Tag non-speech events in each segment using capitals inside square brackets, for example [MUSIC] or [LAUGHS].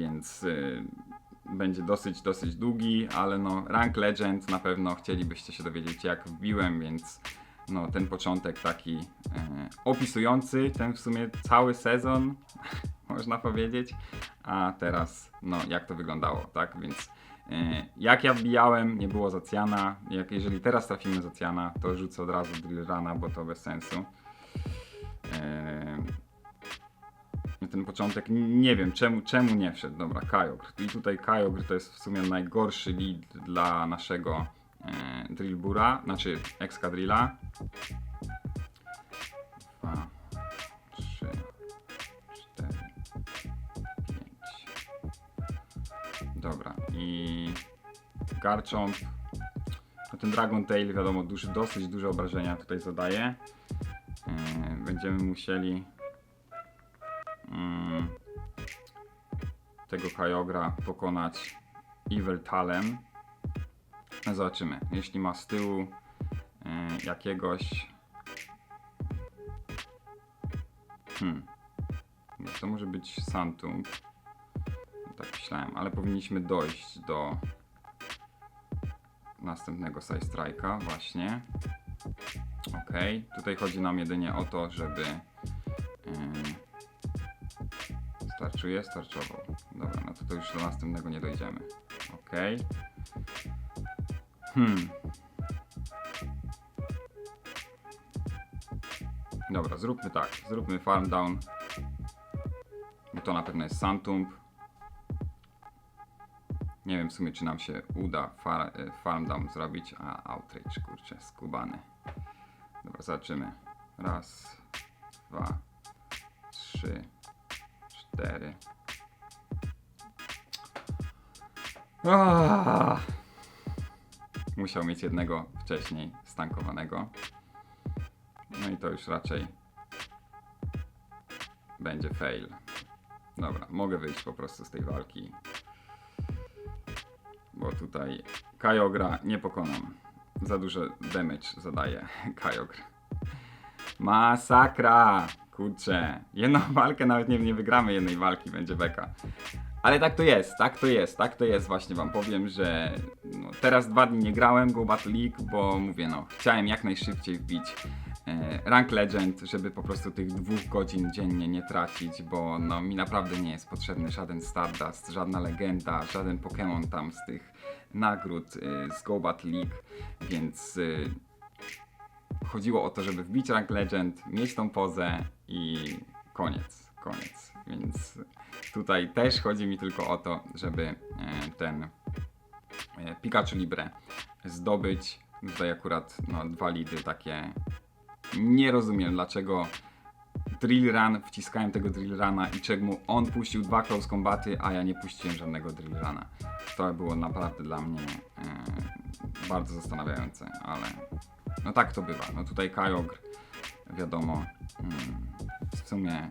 więc y, będzie dosyć, dosyć długi, ale no Rank Legend na pewno chcielibyście się dowiedzieć jak wbiłem, więc no ten początek taki e, opisujący ten w sumie cały sezon, [LAUGHS] można powiedzieć, a teraz no jak to wyglądało, tak, więc e, jak ja wbijałem, nie było Zacjana, jak jeżeli teraz trafimy Zacjana, to rzucę od razu Drill Runa, bo to bez sensu. E, ten początek, nie wiem czemu, czemu nie wszedł. Dobra, Kajogr. I tutaj Kajogr to jest w sumie najgorszy lead dla naszego e, Drillbura, znaczy Excadrilla. Dwa, trzy, cztery, pięć. Dobra, i Garchomp. No ten Dragon Tail, wiadomo, duży, dosyć duże obrażenia tutaj zadaje. E, będziemy musieli tego Kajogra pokonać Evil Talem. Zobaczymy. Jeśli ma z tyłu e, jakiegoś. Hmm. To może być Santum. Tak myślałem, ale powinniśmy dojść do następnego Side Strike'a właśnie. Ok, tutaj chodzi nam jedynie o to, żeby e, Starczuje? Starczował. To już do następnego nie dojdziemy. Ok. Hmm. Dobra, zróbmy tak. Zróbmy farm down. Bo to na pewno jest Santump. Nie wiem w sumie, czy nam się uda far, e, farm down zrobić. A, outrage, kurczę, skubany. Dobra, zobaczymy. Raz, dwa, trzy, cztery. Ah. Musiał mieć jednego wcześniej stankowanego. No i to już raczej będzie fail. Dobra, mogę wyjść po prostu z tej walki. Bo tutaj Kajogra nie pokonam. Za dużo damage zadaje [LAUGHS] Kajogr. Masakra! Kurczę, jedną walkę nawet nie, nie wygramy jednej walki, będzie beka. Ale tak to jest, tak to jest, tak to jest właśnie wam powiem, że no, teraz dwa dni nie grałem Go Battle League, bo mówię no, chciałem jak najszybciej wbić e, Rank Legend, żeby po prostu tych dwóch godzin dziennie nie tracić, bo no mi naprawdę nie jest potrzebny żaden Stardust, żadna legenda, żaden Pokémon tam z tych nagród e, z Go Battle League, więc e, chodziło o to, żeby wbić rank legend, mieć tą pozę i koniec, koniec. Więc tutaj też chodzi mi tylko o to, żeby e, ten e, Pikachu Libre zdobyć. Tutaj akurat no, dwa lidy takie. Nie rozumiem dlaczego Drill Run, wciskałem tego Drill Runa i czemu on puścił dwa close combaty, a ja nie puściłem żadnego Drill Runa. To było naprawdę dla mnie e, bardzo zastanawiające, ale no tak to bywa. No tutaj Kajogr, wiadomo, mm, w sumie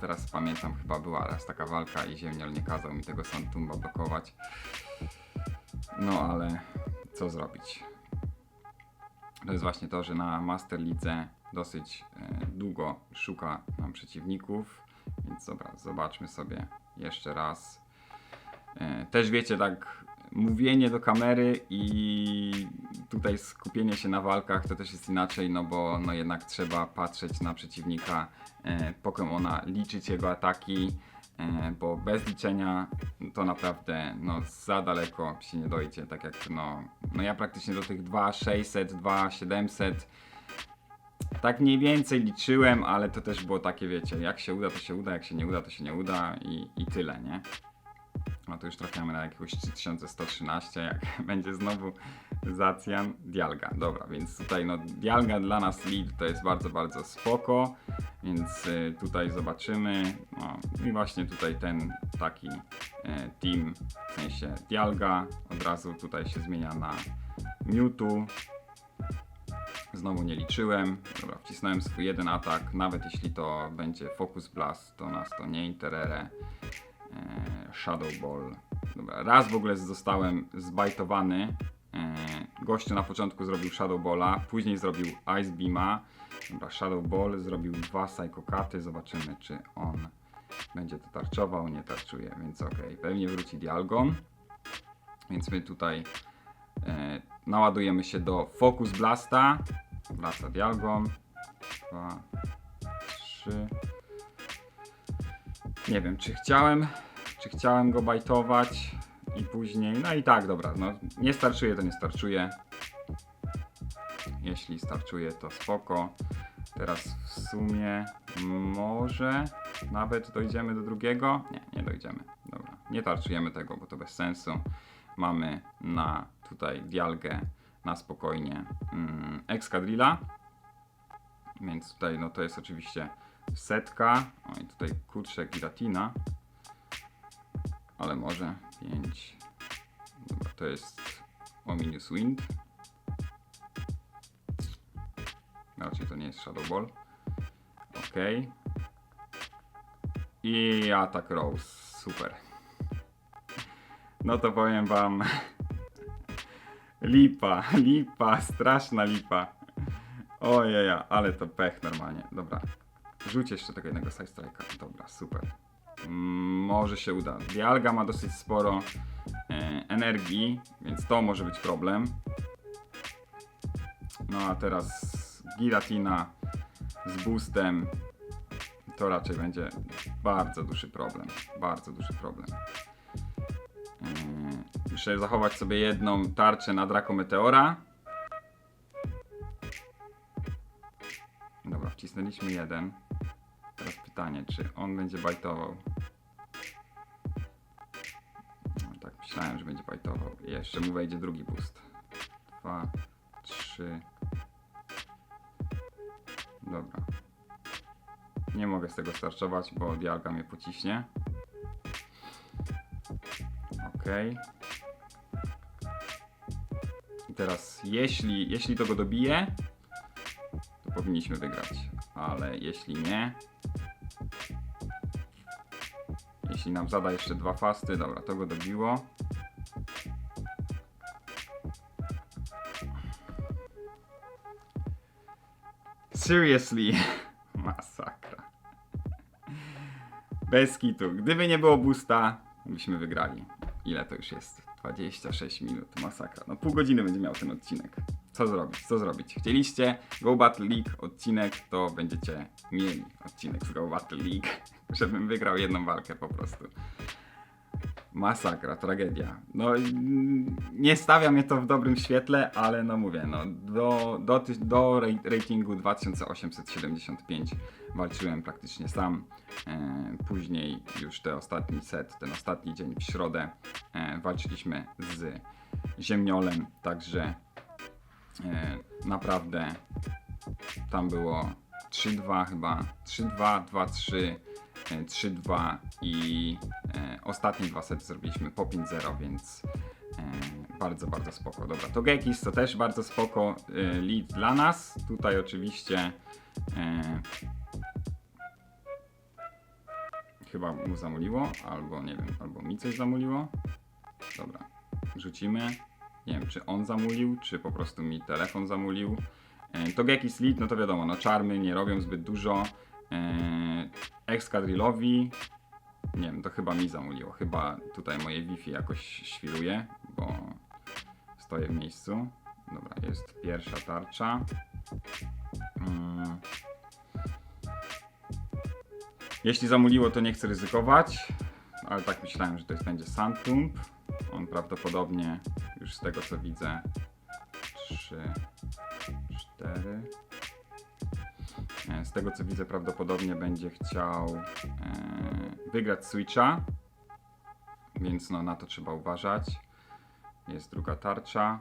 teraz pamiętam, chyba była raz taka walka i Ziemniol nie kazał mi tego Santumba blokować. No ale co zrobić? To jest właśnie to, że na Master Lidze dosyć e, długo szuka nam przeciwników, więc dobra, zobaczmy sobie jeszcze raz. E, też wiecie, tak mówienie do kamery i tutaj skupienie się na walkach to też jest inaczej, no bo no jednak trzeba patrzeć na przeciwnika e, Pokemona, liczyć jego ataki, e, bo bez liczenia to naprawdę no za daleko się nie dojdzie, tak jak no, no ja praktycznie do tych 2600, 2700 tak mniej więcej liczyłem, ale to też było takie, wiecie, jak się uda, to się uda, jak się nie uda, to się nie uda i, i tyle, nie? No to już trafiamy na jakiegoś 3113, jak [LAUGHS] będzie znowu Zacjan, Dialga. Dobra, więc tutaj no Dialga dla nas lead to jest bardzo, bardzo spoko, więc y, tutaj zobaczymy. No i właśnie tutaj ten taki y, team, w sensie Dialga, od razu tutaj się zmienia na Mewtwo. Znowu nie liczyłem. Dobra, wcisnąłem swój jeden atak. Nawet jeśli to będzie Focus Blast, to nas to nie interere. E, Shadow Ball. Dobra, raz w ogóle zostałem zbajtowany. E, gościu na początku zrobił Shadow Balla, później zrobił Ice Beama. Dobra, Shadow Ball zrobił dwa Psychokaty. Zobaczymy, czy on Będzie to tarczował, nie tarczuje, więc ok. Pewnie wróci Dialgon. Więc my tutaj e, naładujemy się do Focus Blasta. Wraca Dialgon. Dwa, trzy. Nie wiem, czy chciałem, czy chciałem go bajtować i później. No i tak, dobra, no nie starczuje, to nie starczuje. Jeśli starczuje, to spoko. Teraz w sumie może nawet dojdziemy do drugiego. Nie, nie dojdziemy. Dobra, nie tarczujemy tego, bo to bez sensu. Mamy na tutaj dialgę na spokojnie mm. Więc tutaj no to jest oczywiście setka. O i tutaj kurczę Giratina. Ale może 5. Dobra, to jest Ominous Wind. Raczej to nie jest Shadow Ball. Ok. I atak Rose. Super. No to powiem wam. Lipa, lipa, straszna lipa. Ojeja, ale to pech normalnie. Dobra. Rzuć jeszcze tego jednego side strike'a. Dobra, super. Może się uda. Dialga ma dosyć sporo e, energii, więc to może być problem. No a teraz Giratina z boostem to raczej będzie bardzo duży problem. Bardzo duży problem. Yy, Muszę zachować sobie jedną tarczę na Draco Meteora. Dobra, wcisnęliśmy jeden. Teraz pytanie, czy on będzie bajtował? Myślałem, że będzie bajtował. I jeszcze mu wejdzie drugi boost. Dwa, trzy. Dobra. Nie mogę z tego starczować, bo dialga mnie pociśnie. Okej. I teraz, jeśli, jeśli to go dobije, to powinniśmy wygrać. Ale jeśli nie, jeśli nam zada jeszcze dwa fasty, dobra, to go dobiło. Seriously, [LAUGHS] masakra. Bez kitu. Gdyby nie było boosta, byśmy wygrali. Ile to już jest? 26 minut, masakra. No pół godziny będzie miał ten odcinek. Co zrobić? Co zrobić? Chcieliście Go Battle League odcinek, to będziecie mieli odcinek z Go Battle League, [LAUGHS] żebym wygrał jedną walkę po prostu. Masakra, tragedia. No nie stawia mnie to w dobrym świetle, ale no mówię, no do, do, do ratingu 2875 walczyłem praktycznie sam. E, później już ten ostatni set, ten ostatni dzień w środę e, walczyliśmy z Ziemniolem, także e, naprawdę tam było 3-2 chyba, 3-2, 2-3, e, 3-2 i e, ostatnie dwa sety zrobiliśmy po 5-0, więc e, bardzo, bardzo spoko. Dobra, to Gekis to też bardzo spoko e, lead dla nas. Tutaj oczywiście e, chyba mu zamuliło, albo nie wiem, albo mi coś zamuliło. Dobra, rzucimy. Nie wiem, czy on zamulił, czy po prostu mi telefon zamulił. E, To Gekis Lead, no to wiadomo, no czarmy nie robią zbyt dużo. E, Excadrillowi, nie wiem, to chyba mi zamuliło. Chyba tutaj moje Wi-Fi jakoś świruje, bo stoję w miejscu. Dobra, jest pierwsza tarcza. Mm. Jeśli zamuliło, to nie chcę ryzykować, ale tak myślałem, że to jest będzie Sandpump. On prawdopodobnie już z tego co widzę 3, 4. Z tego co widzę, prawdopodobnie będzie chciał e, wygrać Switcha, więc no na to trzeba uważać. Jest druga tarcza.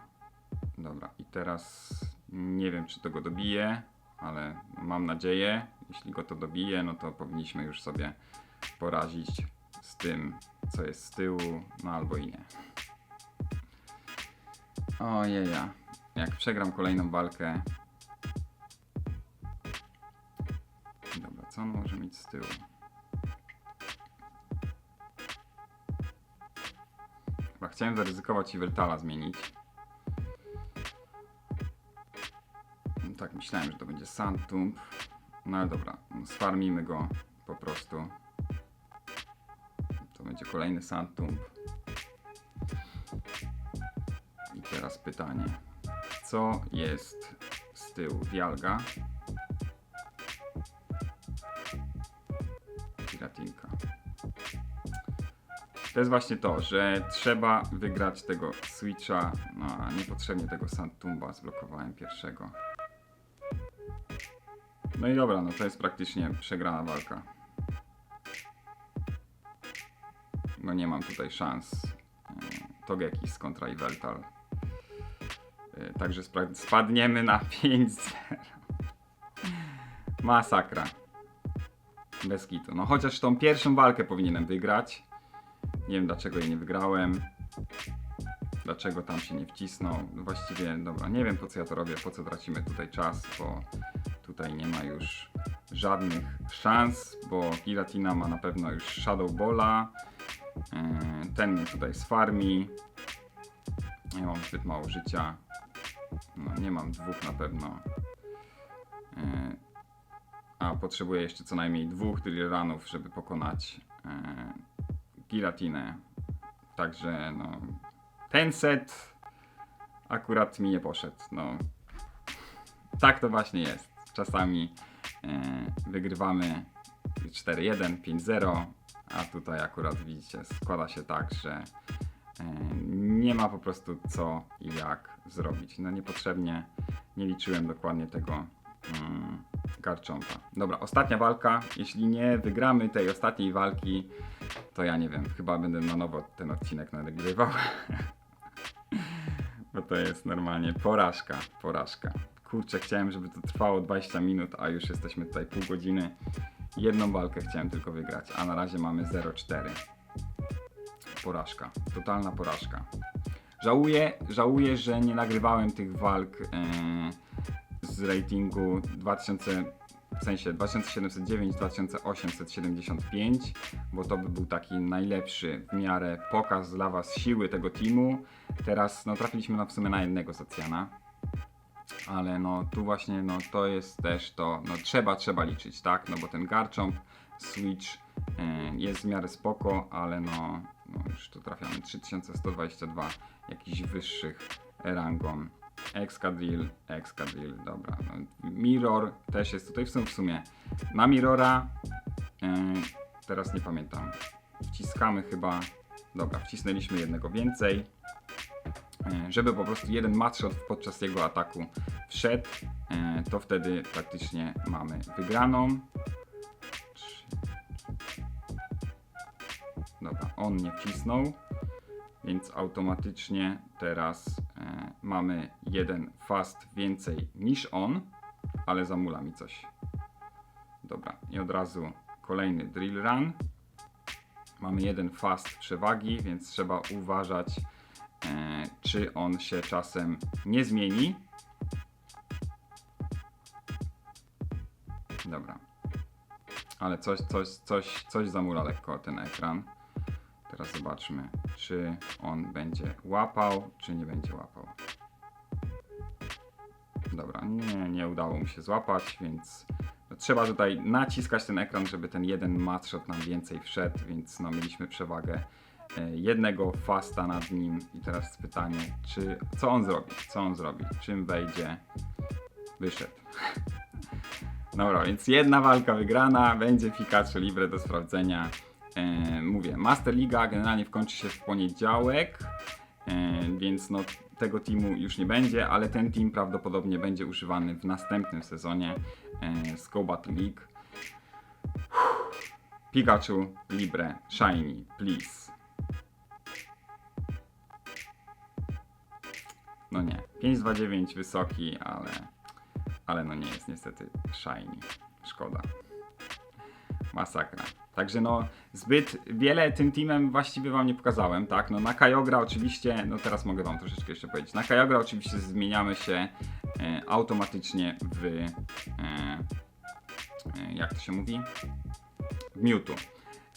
Dobra, i teraz nie wiem, czy to go dobije, ale mam nadzieję. Jeśli go to dobije, no to powinniśmy już sobie porazić z tym, co jest z tyłu, no albo i nie. Ojeja, jak przegram kolejną walkę. Co on może mieć z tyłu? Chyba chciałem zaryzykować i Weltala zmienić. No Tak, myślałem, że to będzie Sandtump. No ale dobra, no sfarmimy go po prostu. kolejny Sandtump. I teraz pytanie. Co jest z tyłu Dialga? Piratinka. To jest właśnie to, że trzeba wygrać tego Switcha, no niepotrzebnie tego Sandtumba zblokowałem pierwszego. No i dobra, no to jest praktycznie przegrana walka. No nie mam tutaj szans. Togekis kontra Iveltal. E, Także spadniemy na 5-0. Masakra. Bez kitu. No chociaż tą pierwszą walkę powinienem wygrać. Nie wiem dlaczego jej nie wygrałem. Dlaczego tam się nie wcisnął. No Właściwie, dobra, nie wiem po co ja to robię, po co tracimy tutaj czas, bo tutaj nie ma już żadnych szans, bo Giratina ma na pewno już Shadow Balla. Yy, Ten tutaj sfarmi. Ja mam zbyt mało życia. No, nie mam dwóch na pewno. A potrzebuję jeszcze co najmniej dwóch drill runów, żeby pokonać yy, Giratinę. Także no. Ten set akurat mi nie poszedł. No. Tak to właśnie jest. Czasami e, wygrywamy 4-1, 5-0, a tutaj akurat widzicie, składa się tak, że e, nie ma po prostu co i jak zrobić. No niepotrzebnie nie liczyłem dokładnie tego Garchompa. Dobra, ostatnia walka. Jeśli nie wygramy tej ostatniej walki, to ja nie wiem, chyba będę na nowo ten odcinek nagrywał. [LAUGHS] Bo to jest normalnie porażka, porażka. Kurczę, chciałem, żeby to trwało 20 minut, a już jesteśmy tutaj pół godziny. Jedną walkę chciałem tylko wygrać, a na razie mamy 0-4. Porażka, totalna porażka. Żałuję, żałuję, że nie nagrywałem tych walk e, z ratingu 2000, w sensie 2709-2875, bo to by był taki najlepszy w miarę pokaz dla Was siły tego teamu. Teraz no, trafiliśmy no, w sumie na jednego Sacjana, ale no tu właśnie no, to jest też to, no trzeba, trzeba liczyć, tak? No bo ten Garchomp, Switch e, jest w miarę spoko, ale no, no już tu trafiamy 3122 jakichś wyższych rangą. Excadrill, Excadrill, dobra. No, Mirror też jest tutaj w sumie. Na Mirrora e, teraz nie pamiętam. Wciskamy chyba. Dobra, wcisnęliśmy jednego więcej. E, żeby po prostu jeden matchshot podczas jego ataku wszedł, e, to wtedy praktycznie mamy wygraną. Dobra, on nie wcisnął, więc automatycznie teraz mamy jeden fast więcej niż on, ale zamula mi coś. Dobra, i od razu kolejny drill run. Mamy jeden fast przewagi, więc trzeba uważać, e, czy on się czasem nie zmieni. Dobra. Ale coś, coś, coś, coś zamula lekko ten ekran. Teraz zobaczmy, czy on będzie łapał, czy nie będzie łapał. Dobra, nie, nie udało mu się złapać, więc no, trzeba tutaj naciskać ten ekran, żeby ten jeden matshot nam więcej wszedł, więc no, mieliśmy przewagę e, jednego fasta nad nim i teraz pytanie, czy co on zrobi, co on zrobi, czym wejdzie, wyszedł. [LAUGHS] Dobra, więc jedna walka wygrana, będzie Pikachu Libre do sprawdzenia. E, mówię, Master Liga generalnie wkończy się w poniedziałek, e, więc no tego teamu już nie będzie, ale ten team prawdopodobnie będzie używany w następnym sezonie e, League. Pikachu Libre Shiny, please. No nie, 529 wysoki, ale, ale no nie jest niestety shiny. Szkoda. Masakra. Także no, zbyt wiele tym teamem właściwie wam nie pokazałem, tak? No na Kajogra oczywiście, no teraz mogę wam troszeczkę jeszcze powiedzieć. Na Kajogra oczywiście zmieniamy się e, automatycznie w, e, e, jak to się mówi? W Mewtwo.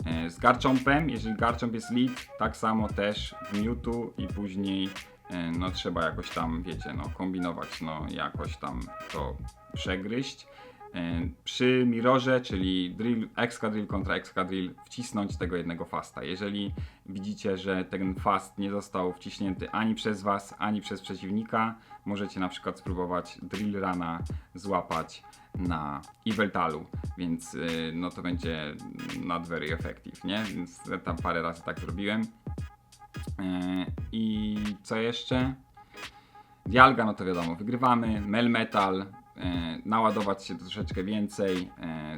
E, z Garchompem, jeżeli Garchomp jest lead, tak samo też w Mewtwo i później e, no trzeba jakoś tam, wiecie, no kombinować, no jakoś tam to przegryźć. E, przy mirrorze, czyli drill, excadrill kontra excadrill, wcisnąć tego jednego fasta. Jeżeli widzicie, że ten fast nie został wciśnięty ani przez Was, ani przez przeciwnika, możecie na przykład spróbować drill runa złapać na Eveltalu, więc y, no to będzie not very effective, nie? Więc tam parę razy tak zrobiłem. E, I co jeszcze? Dialga, no to wiadomo, wygrywamy. Melmetal, e, naładować się troszeczkę więcej, e,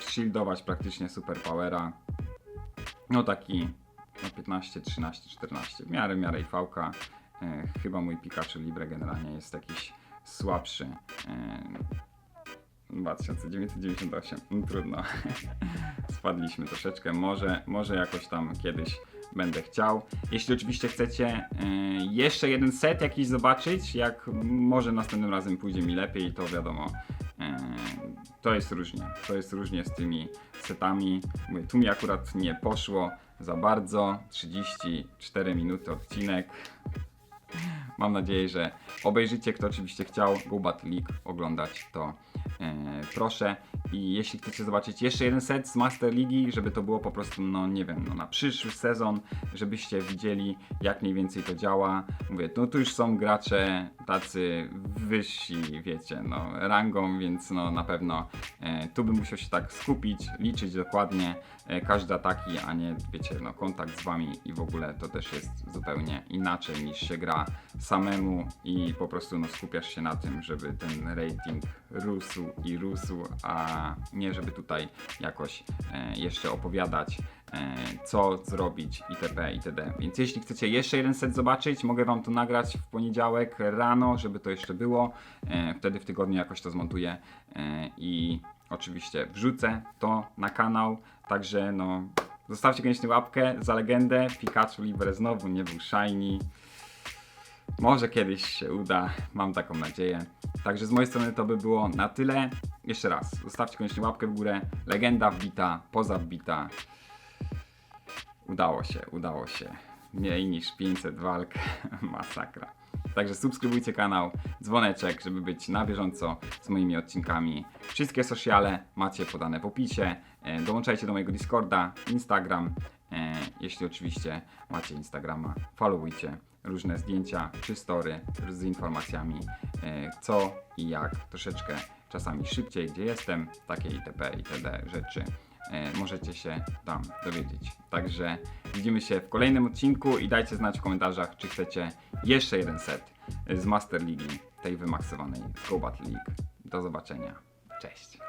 shieldować praktycznie superpowera. No taki no 15, 13, 14, w miarę, w miarę i fałka. E, chyba mój Pikachu Libre generalnie jest jakiś słabszy. E, 2998, no, [LAUGHS] trudno. [LAUGHS] Spadliśmy troszeczkę, może, może jakoś tam kiedyś będę chciał. Jeśli oczywiście chcecie e, jeszcze jeden set jakiś zobaczyć, jak może następnym razem pójdzie mi lepiej, to wiadomo, e, to jest różnie. To jest różnie z tymi setami. Tu mi akurat nie poszło za bardzo. 34 minuty odcinek. Mam nadzieję, że obejrzycie, kto oczywiście chciał Battle League oglądać, to e, proszę. I jeśli chcecie zobaczyć jeszcze jeden set z Master League, żeby to było po prostu, no nie wiem, no, na przyszły sezon, żebyście widzieli, jak mniej więcej to działa. Mówię, no tu już są gracze tacy wyżsi, wiecie, no rangą, więc no na pewno e, tu bym musiał się tak skupić, liczyć dokładnie e, każde ataki, a nie, wiecie, no kontakt z wami i w ogóle to też jest zupełnie inaczej niż się gra samemu i po prostu no, skupiasz się na tym, żeby ten rating rósł i rósł, a nie żeby tutaj jakoś e, jeszcze opowiadać e, co zrobić itp. itd. Więc jeśli chcecie jeszcze jeden set zobaczyć, mogę wam to nagrać w poniedziałek rano, żeby to jeszcze było. E, wtedy w tygodniu jakoś to zmontuję i oczywiście wrzucę to na kanał. Także no, zostawcie koniecznie łapkę za legendę. Pikachu Libre znowu nie był shiny. Może kiedyś się uda, mam taką nadzieję. Także z mojej strony to by było na tyle. Jeszcze raz, zostawcie koniecznie łapkę w górę. Legenda wbita, poza wbita. Udało się, udało się. Mniej niż 500 walk. [LAUGHS] Masakra. Także subskrybujcie kanał, dzwoneczek, żeby być na bieżąco z moimi odcinkami. Wszystkie sociale macie podane w opisie. E, Dołączajcie do mojego Discorda, Instagram. E, Jeśli oczywiście macie Instagrama, followujcie różne zdjęcia czy story z informacjami e, co i jak, troszeczkę czasami szybciej, gdzie jestem, takie itp. itd. rzeczy e, możecie się tam dowiedzieć. Także widzimy się w kolejnym odcinku i dajcie znać w komentarzach, czy chcecie jeszcze jeden set z Master League, tej wymaksowanej z Go Battle League. Do zobaczenia. Cześć.